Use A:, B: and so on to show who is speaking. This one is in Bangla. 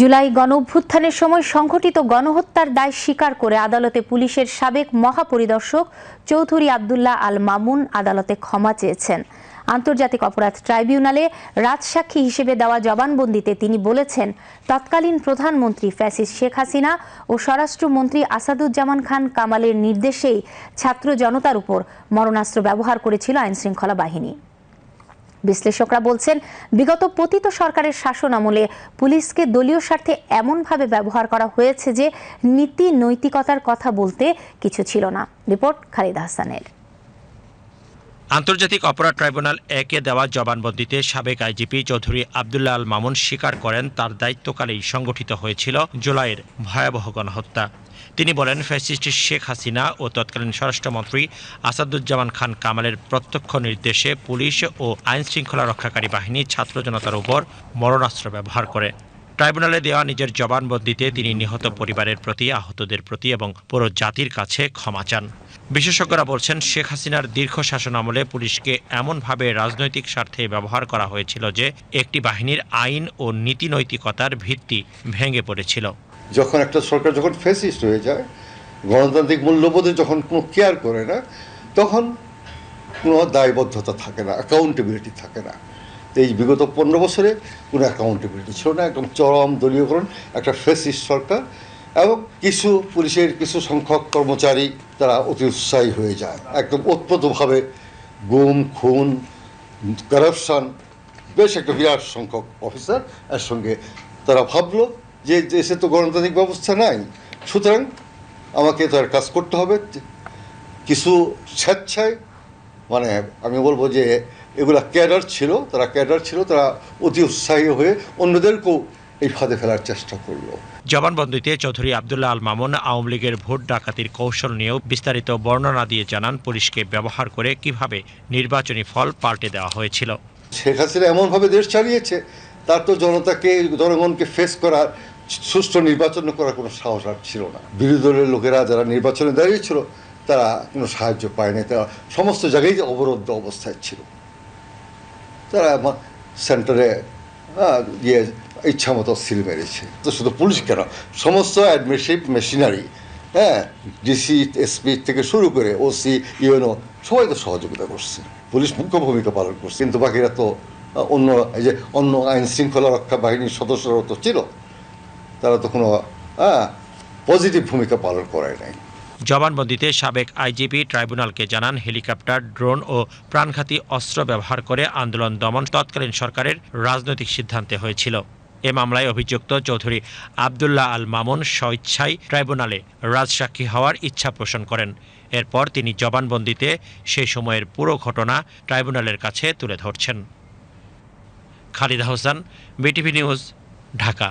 A: জুলাই গণঅভ্যুত্থানের সময় সংঘটিত গণহত্যার দায় স্বীকার করে আদালতে পুলিশের সাবেক মহাপরিদর্শক চৌধুরী আবদুল্লাহ আল মামুন আদালতে ক্ষমা চেয়েছেন। আন্তর্জাতিক অপরাধ ট্রাইব্যুনালে রাজসাক্ষী হিসেবে দেওয়া জবানবন্দিতে তিনি বলেছেন, তৎকালীন প্রধানমন্ত্রী ফ্যাসিস শেখ হাসিনা ও স্বরাষ্ট্রমন্ত্রী আসাদুজ্জামান খান কামালের নির্দেশেই ছাত্র জনতার উপর মরণাস্ত্র ব্যবহার করেছিল আইনশৃঙ্খলা বাহিনী। বিশ্লেষকরা বলছেন, বিগত পতিত সরকারের শাসন আমলে পুলিশকে দলীয় স্বার্থে এমনভাবে ব্যবহার করা হয়েছে যে নীতি নৈতিকতার কথা বলতে কিছু ছিল না। রিপোর্ট খালিদ হাসানের।
B: আন্তর্জাতিক অপরাধ ট্রাইব্যুনাল একে দেওয়া জবানবন্দিতে সাবেক আইজিপি চৌধুরী আবদুল্লাহ আল মামুন স্বীকার করেন তার দায়িত্বকালেই সংগঠিত হয়েছিল জুলাইয়ের ভয়াবহ গণহত্যা। তিনি বলেন, ফ্যাসিস্ট শেখ হাসিনা ও তৎকালীন স্বরাষ্ট্রমন্ত্রী আসাদুজ্জামান খান কামালের প্রত্যক্ষ নির্দেশে পুলিশ ও আইন শৃঙ্খলা রক্ষাকারী বাহিনী ছাত্র জনতার উপর মরণাস্ত্র ব্যবহার করে। ট্রাইব্যুনালে দেওয়া নিজের জবানবন্দিতে তিনি নিহত পরিবারের প্রতি, আহতদের প্রতি এবং পুরো জাতির কাছে ক্ষমা চান। বিশেষজ্ঞরা বলছেন, শেখ হাসিনার দীর্ঘ শাসন আমলে পুলিশকে এমনভাবে রাজনৈতিক স্বার্থে ব্যবহার করা হয়েছিল যে একটি বাহিনীর আইন ও নীতি নৈতিকতার ভিত্তি ভেঙে পড়েছিল।
C: যখন একটা সরকার যখন ফেসিস্ট হয়ে যায়, গণতান্ত্রিক মূল্যবোধে যখন কোনো কেয়ার করে না, তখন কোনো দায়বদ্ধতা থাকে না অ্যাকাউন্টেবিলিটি থাকে না। এই বিগত পনেরো বছরে কোনো অ্যাকাউন্টেবিলিটি ছিল না, একদম চরম দলীয়করণ, একটা ফেসিস্ট সরকার এবং কিছু পুলিশের কিছু সংখ্যক কর্মচারী তারা অতি উৎসাহী হয়ে যায়। একদম ওতপ্রোতভাবে গুম, খুন কারাপশন বেশ একটা বিরাট সংখ্যক অফিসার এর সঙ্গে তারা ভাবলো যে দেশে তো গণতান্ত্রিক ব্যবস্থা নাই, সুতরাং আমাকে তার কাজ করতে হবে। কিছু স্বেচ্ছায় মানে আমি বলব যে এগুলা ক্যাডার ছিল, তারা ক্যাডার ছিল, তারা অতি উৎসাহী হয়ে অন্যদেরকেও এই ফাঁদে ফেলার চেষ্টা করল।
B: জবানবন্দিতে চৌধুরী আবদুল্লাহ আল মামুন আওয়ামী লীগের ভোট ডাকাতির কৌশল নিয়েও বিস্তারিত বর্ণনা দিয়ে জানান পুলিশকে ব্যবহার করে কীভাবে নির্বাচনী ফল পাল্টে দেওয়া হয়েছিল।
C: শেখ হাসিনা এমনভাবে দেশ চালিয়েছে তার তো জনতাকে জনগণকে ফেস করার সুষ্ঠু নির্বাচন করার কোনো সাহস আর ছিল না। বিরোধী দলের লোকেরা যারা নির্বাচনে দাঁড়িয়েছিল তারা কোনো সাহায্য পায়নি। তারা সমস্ত জায়গায় অবরুদ্ধ অবস্থায় ছিল। তারা সেন্টারে গিয়ে ইচ্ছা মতো সিল মেরেছে। তো শুধু পুলিশ কেন? সমস্ত অ্যাডমিনিস্ট্রেটিভ মেশিনারি হ্যাঁ ডিসি এসপি থেকে শুরু করে ওসি ইউএনও সবাই তো সহযোগিতা করছে। পুলিশ মুখ্য ভূমিকা পালন করছে। কিন্তু বাকিরা তো অন্য, এই যে অন্য আইন শৃঙ্খলা রক্ষা বাহিনীর সদস্যরা তো ছিল। তারা তো কোনো পজিটিভ ভূমিকা পালন করায় নাই।
B: জবানবন্দিতে সাবেক আইজিপি ট্রাইব্যুনালকে জানান, হেলিকপ্টার, ড্রোন ও প্রাণঘাতী অস্ত্র ব্যবহার করে আন্দোলন দমন তৎকালীন সরকারের রাজনৈতিক সিদ্ধান্তে হয়েছিল। এ মামলায় অভিযুক্ত চৌধুরী আবদুল্লাহ আল মামুন স্বইচ্ছায় ট্রাইব্যুনালে রাজসাক্ষী হওয়ার ইচ্ছা পোষণ করেন। এরপর তিনি জবানবন্দিতে সেই সময়ের পুরো ঘটনা ট্রাইব্যুনালের কাছে তুলে ধরছেন। Khalida Hossain, BTV news, Dhaka.